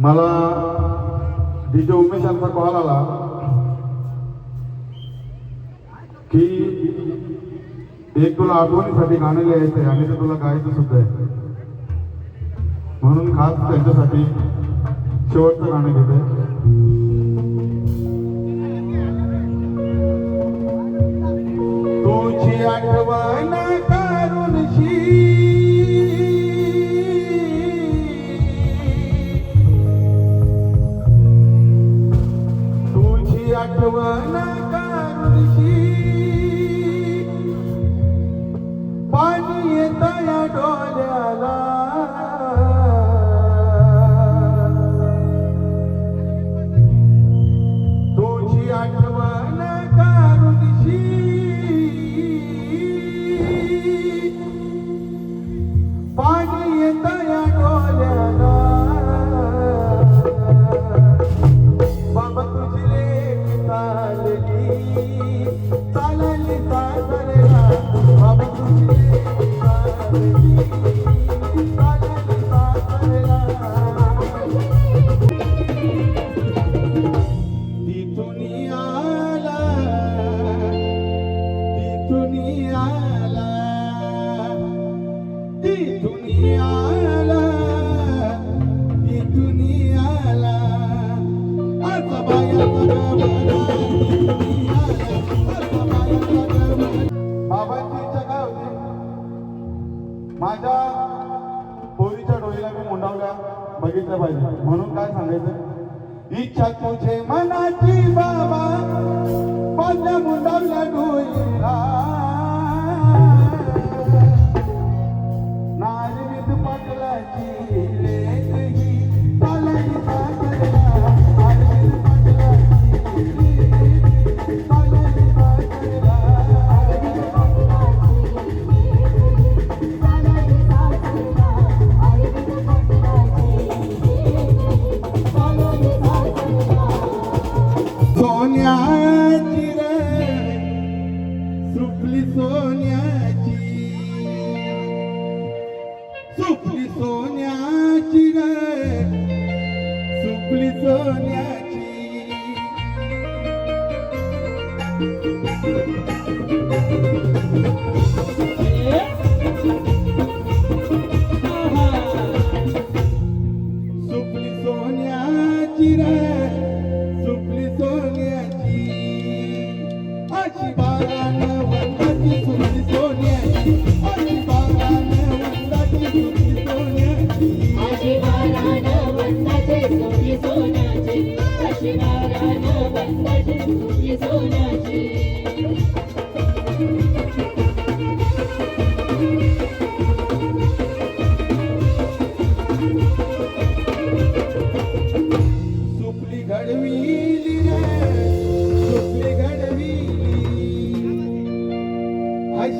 मला D J Umesh यांचा call आला की एक तुला आठवणीसाठी गाणे लिहायचंय आणि ते तुला गायचं सुद्धा आहे. म्हणून खास त्यांच्यासाठी शेवटचं गाणं घेत Allah. सांगायचं? इच्छा तुझे मनाची बाबा माझ्या मुंडावल्या डोईला नारळीत पाटलाची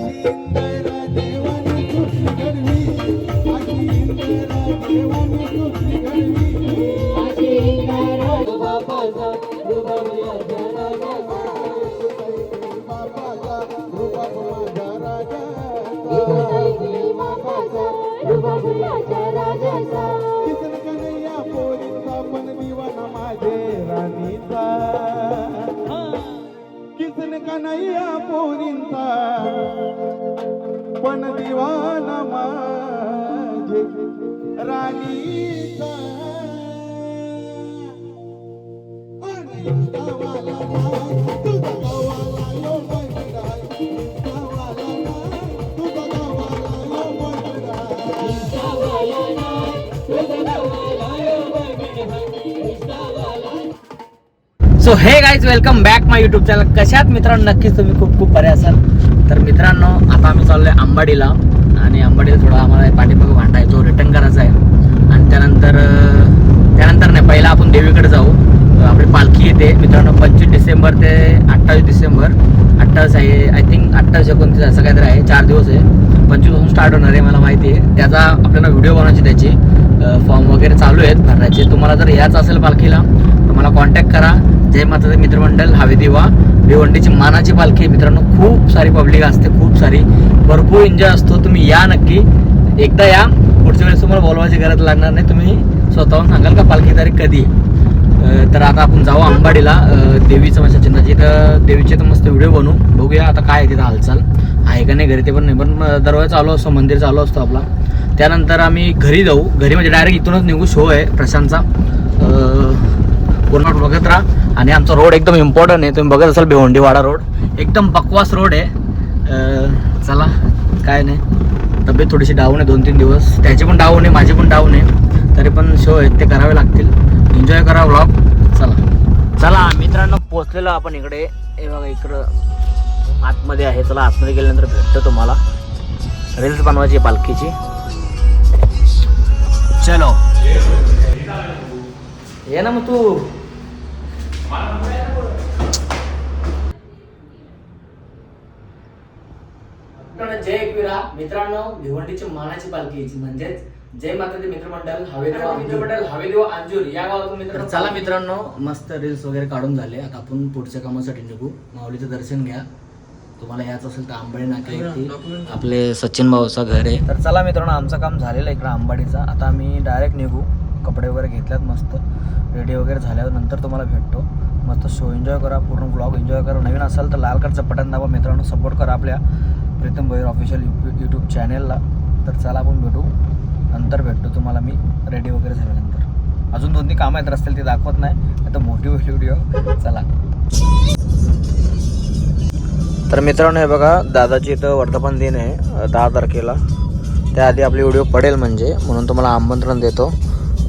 Thank you. पण दिवाना so hey guys welcome back my YouTube channel कशात मित्रांनो? नक्कीच तुम्ही खूप खूप बरे असाल. तर मित्रांनो आता आम्ही चाललोय अंबाडीला आणि अंबाडीला थोडा आम्हाला पाठीमागं भांडायचो रिटर्न करायचा आहे. आणि त्यानंतर त्यानंतर नाही पहिला आपण देवीकडे जाऊ. आपली पालखी येते. मित्रांनो पंचवीस डिसेंबर ते अठ्ठावीस डिसेंबर. अठ्ठावीस आहे आय थिंक अठ्ठावीस एकोणतीस असं काहीतरी आहे. चार दिवस आहे. पंचवीसपासून स्टार्ट होणार आहे मला माहिती आहे. त्याचा आपल्याला व्हिडिओ बनवायची त्याची फॉर्म वगैरे चालू आहेत भरण्याचे. तुम्हाला जर यायचं असेल पालखीला मला कॉन्टॅक्ट करा. जय माताचं मित्रमंडळ हवे देवा. भिवंडीची मानाची पालखी. मित्रांनो खूप सारी पब्लिक असते खूप सारी. भरपूर एन्जॉय असतो. तुम्ही या नक्की. एकदा या. पुढच्या वेळेस तुम्हाला बोलवायची गरज लागणार नाही. तुम्ही स्वतःहून सांगाल का पालखी तारीख कधी तर आता आपण जाऊ अंबाडीला. देवीचं म्हणजे चिन्हाची तर देवीचे तर मस्त व्हिडिओ बनवू. बघूया आता काय आहे तिथं हालचाल. आहे का नाही घरी ते पण नाही. पण दरवाजा चालू असतो मंदिर चालू असतो आपला. त्यानंतर आम्ही घरी जाऊ. घरी म्हणजे डायरेक्ट इथूनच निघू. शो आहे प्रशांतचा. पूर्ण बघत राहा. आणि आमचा रोड एकदम इम्पॉर्टंट आहे. तुम्ही बघत असाल भिवंडीवाडा रोड एकदम बकवास रोड आहे. चला काय नाही. तब्येत थोडीशी डाऊन आहे दोन तीन दिवस. त्याची पण डाऊन आहे माझी पण डाऊन आहे. तरी पण शो आहेत ते करावे लागतील. एन्जॉय करा व्लॉग चला. चला मित्रांनो पोचलेलो आपण इकडे. हे बघा इकडं आतमध्ये आहे. चला आतमध्ये गेल्यानंतर भेटतो तुम्हाला. रील्स बनवायची आहे पालखीची. चलो. ये ना मग तू. जय एकविरा. मित्रांनो भिवंडीची मानाची पालखी यायची म्हणजेच जय माता मित्रमंडळ हवेदेव मित्रमंडळ हवेदेव अंजूर. या गावातून मित्रांनो चला मित्रांनो मस्त रील्स वगैरे काढून झाले. आता आपण पुढच्या कामासाठी निघू. माऊलीचं दर्शन घ्या. तुम्हाला याच असेल तर आंबाडी नाक्यावरती आपले सचिन भाऊचं घर आहे. तर चला मित्रांनो आमचं काम झालेलं आहे इकडं आंबाडीचा. आता आम्ही डायरेक्ट निघू. कपडे वगैरे घेतल्यात मस्त. रेडी वगैरे झाल्यावर नंतर तुम्हाला भेटतो. मस्त शो एन्जॉय करा पूर्ण ब्लॉग एन्जॉय करा. नवीन असाल तर लाल कडचं बटन दाबा. मित्रांनो सपोर्ट करा आपल्या प्रीतम भैर ऑफिशियल यूट्यूब चॅनेलला तर चला आपण भेटू. नंतर भेटतो तुम्हाला मी रेडी वगैरे झाल्यानंतर. अजून दोन तीन कामं आहेत असतील ते दाखवत नाही. आता मोठी होईल व्हिडिओ चला. तर मित्रांनो हे बघा दादाची इथं वर्धापन दिन आहे दहा तारखेला. त्याआधी आपली व्हिडिओ पडेल म्हणजे. म्हणून तुम्हाला आमंत्रण देतो.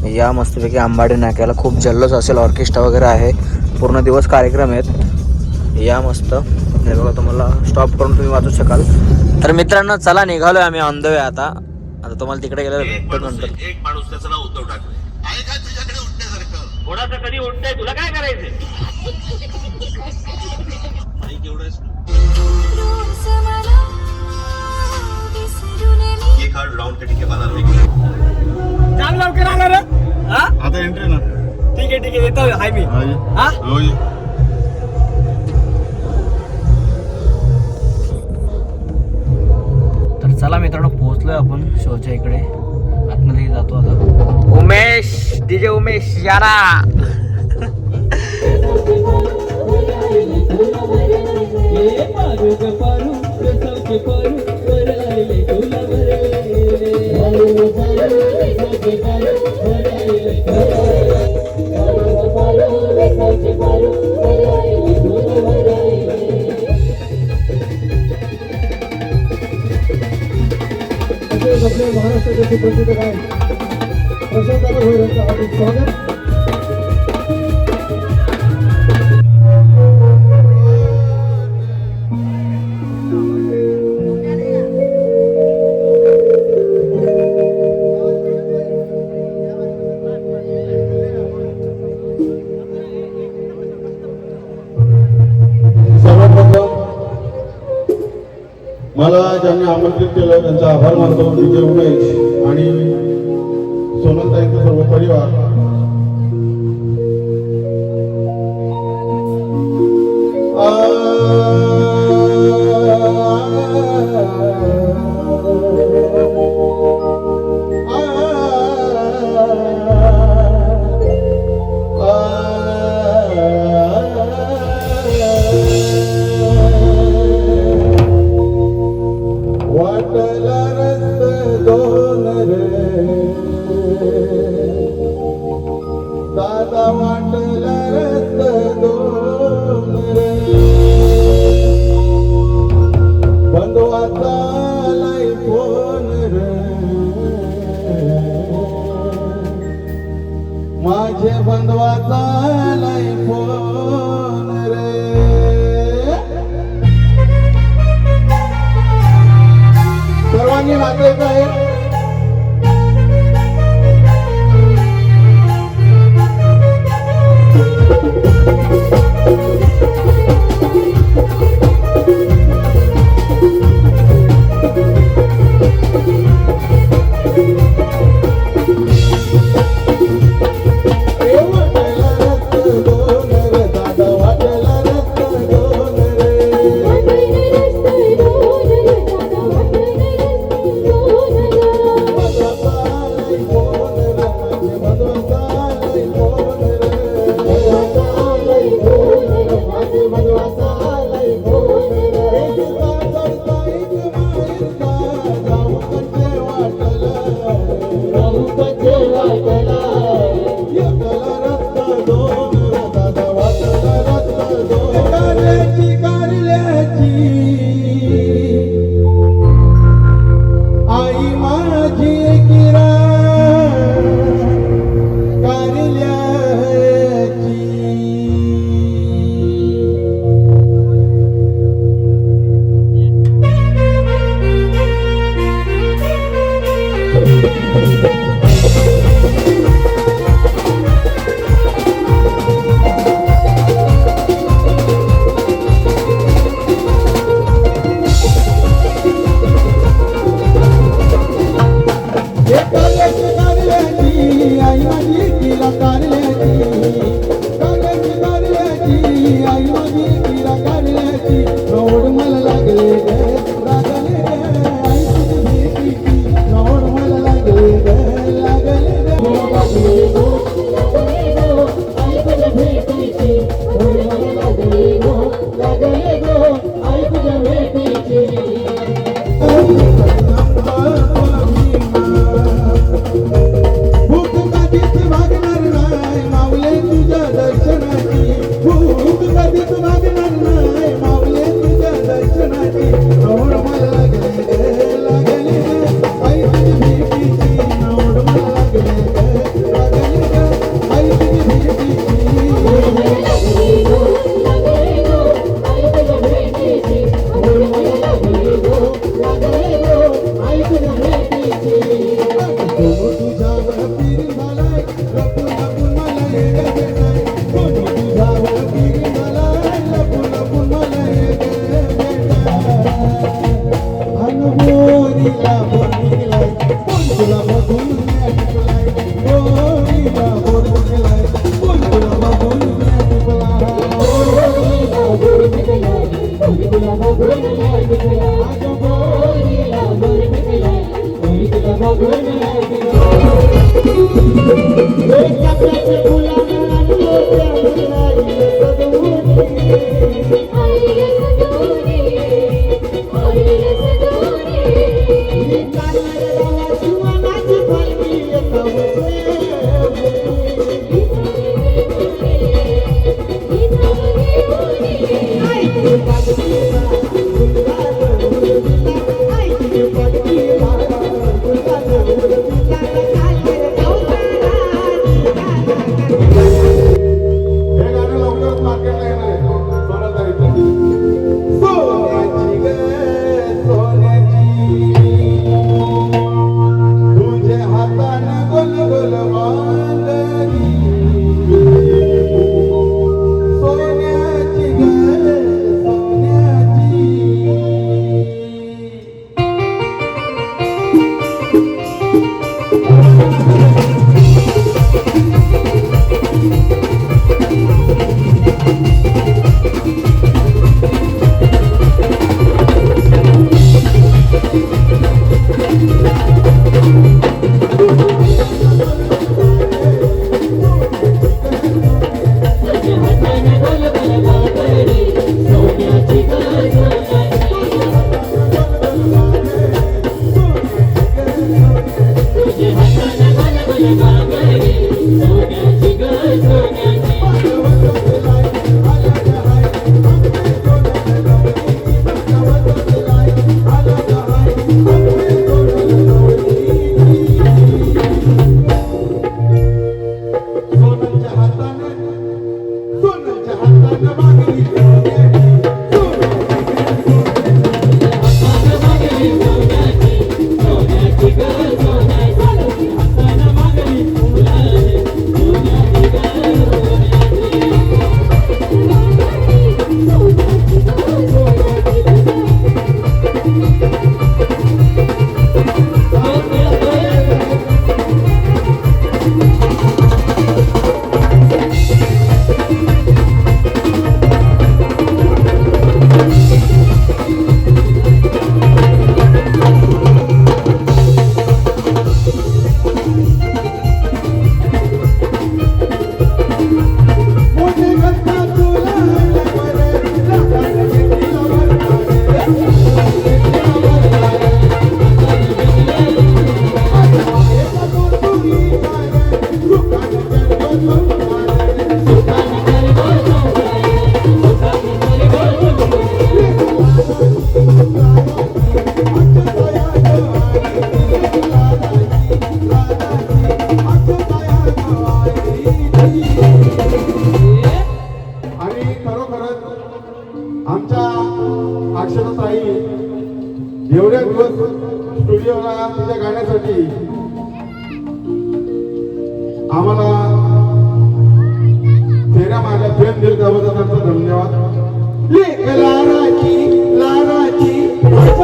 या मस्तपैकी आंबाडी नाक्याला खूप जल्लोष असेल. ऑर्केस्ट्रा वगैरे आहे. पूर्ण दिवस कार्यक्रम आहेत. या मस्त. हे बघा तुम्हाला स्टॉप करून तुम्ही वाचू शकाल. तर मित्रांनो चला निघालोय आम्ही ऑन द वे आता. आता तुम्हाला तिकडे गेल्यावर भेटतो नंतर. एक माणूस त्याचं नाव उद्धव ठाकरे. आहे का तुझ्याकडे उठण्यासारखं थोडासा कधी उठतंय तुला काय करायचंय? आई केवढंच रोज मला विसरून मी. ये कार्ड राउंड के टिके बाजार में चाल लवकर आला हा? आता एंट्री ना ठीक आहे ठीक आहे. येतो हाय मी. हा? तर चला मित्रांनो पोहोचलोय आपण शोच्या इकडे. आतमध्ये जातो आता. उमेश डीजे उमेश यारा. पारू तुला महाराष्ट्राचे सुप्रसिद्ध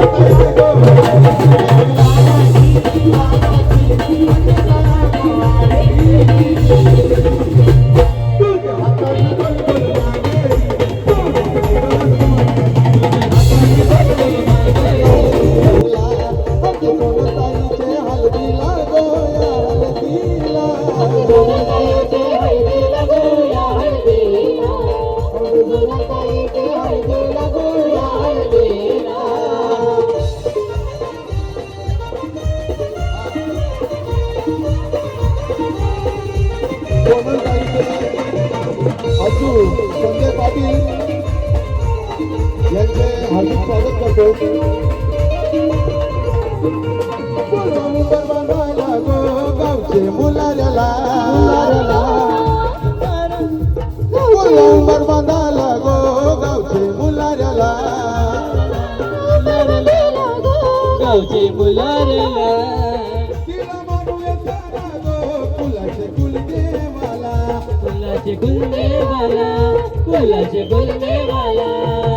अक्षताईचे गो. गावचे मुलारला फुलाचे गुलदेवाला फुलाचे गुलदेवाला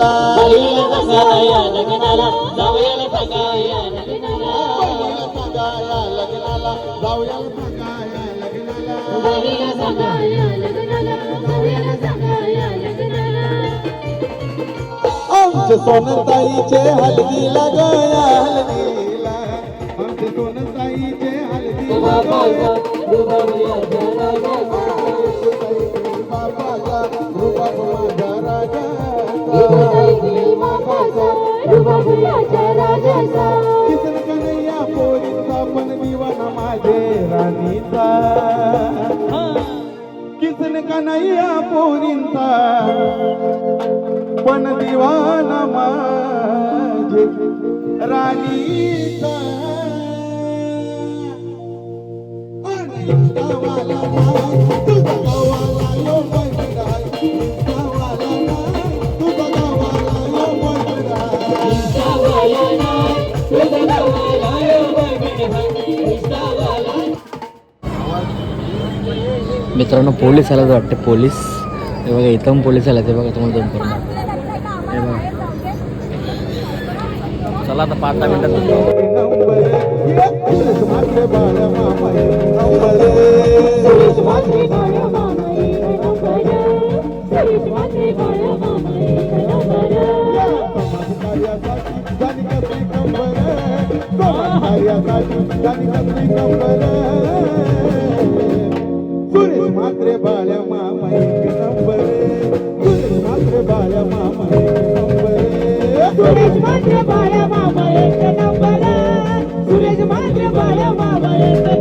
लग्नाला बाईला सांगाया लग्नाला जावयाला सांगाया लग्नाला सांगाया लग्नाला सांगाया सांगाया आमचे सोनताईचे हलदीला गया हलदीला आमचे सोनताईचे हलदीला गया बाबाचा कन्हैया पोरींचा पण दिवाना माझे राणीचा मित्रांनो पोलीस आला वाटते पोलीस. हे बघा इथं पण पोलीस आला ते बघा तुम्हाला दोन करून हे बघा. चला आता पाच दहा मिनिटात नंबर एक, सुरेश म्हात्रे बाळा मामा एक नंबर एक. सुरेश म्हात्रे या समाजकार्यासाठी जाणी कसली कंबर समाजकार्यासाठी जाणी कसली कंबर सुरेश म्हात्रे बाळ्या मामा एक नंबर सुरेश म्हात्रे बाळ्या मामा एक नंबर सुरेश मात्र बाळा मामा एक नंबर सुरेश मात्र बाळा मामा एक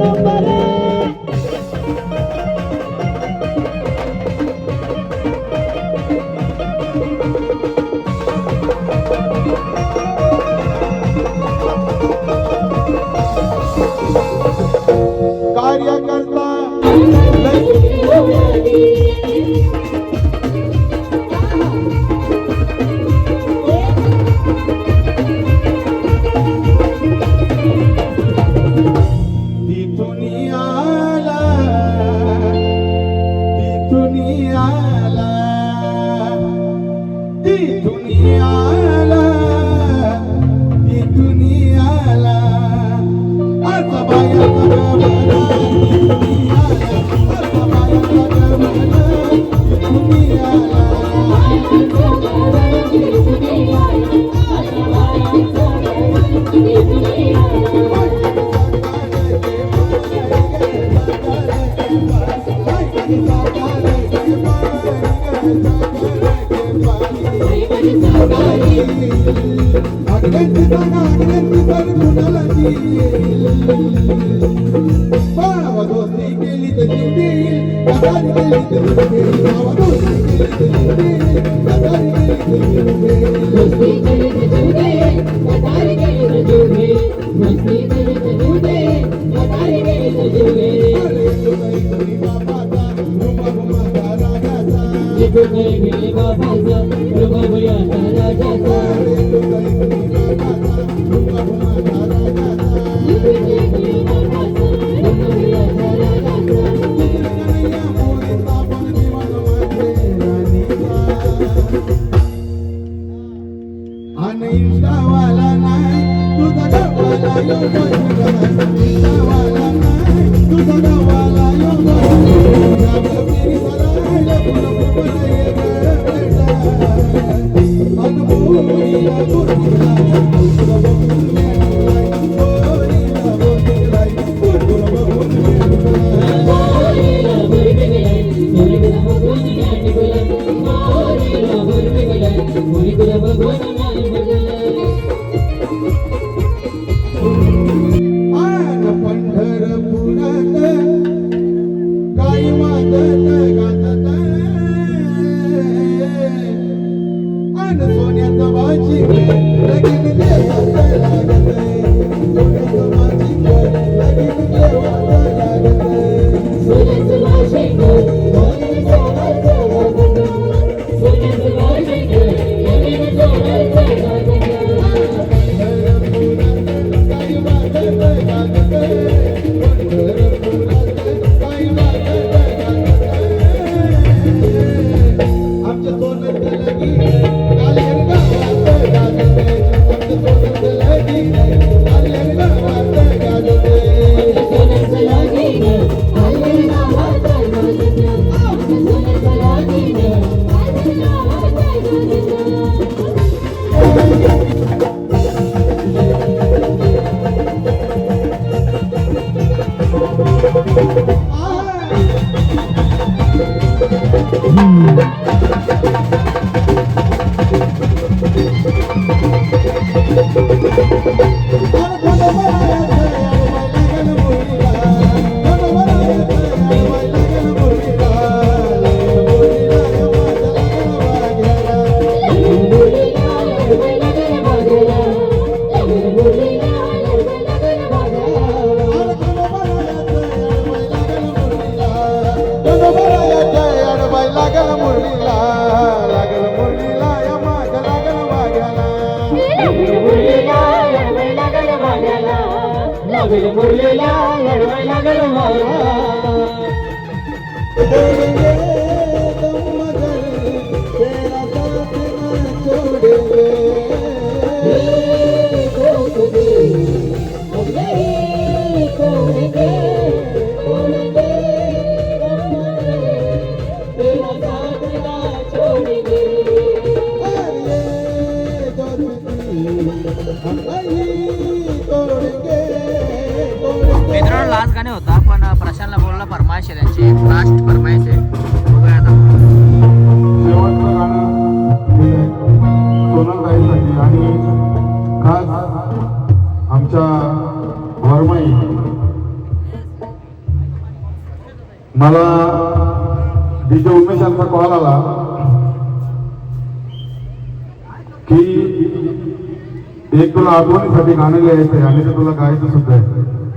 गाणं लिहायचं आहे. आणि ते तुला गायचं सुद्धा आहे.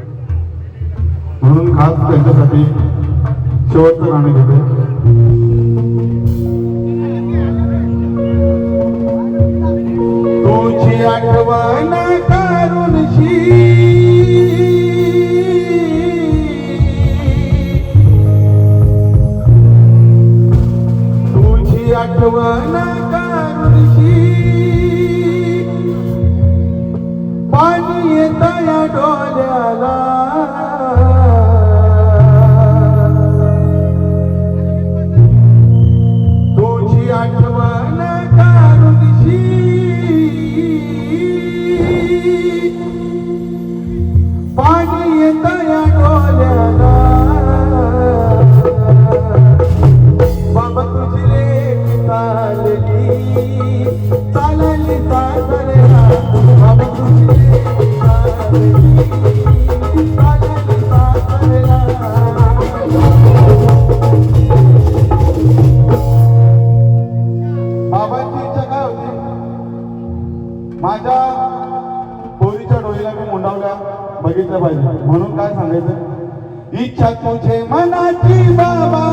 सांगायचं इच्छा तुझे मनाची बाबा.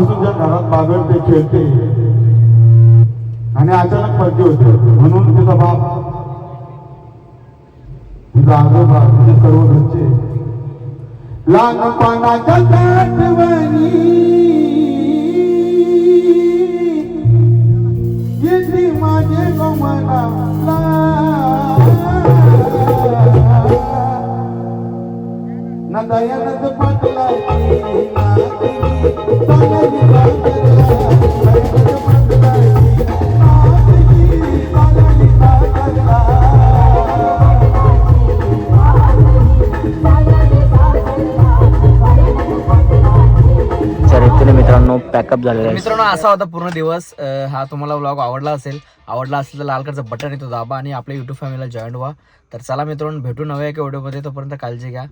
लहानपणापासून ज्या घरात बागड ते खेळते. आणि अचानक पडते होते. म्हणून तिचा बाप तिचा आजोबा तिचे सर्व घरचे लहानपणाच्या आठवणी येते माझे गमनाला मित्रांनो पॅकअप झालेला आहे. मित्रांनो असा होता पूर्ण दिवस. अं, हा तुम्हाला व्लॉग आवडला असेल आवडला असेल तर लाल कलरचं बटन येतो दाबा आणि आपल्या युट्यूब फॅमिलीला जॉईन व्हा. तर चला मित्रांनो भेटू नव्या एका व्हिडिओमध्ये तोपर्यंत काळजी घ्या.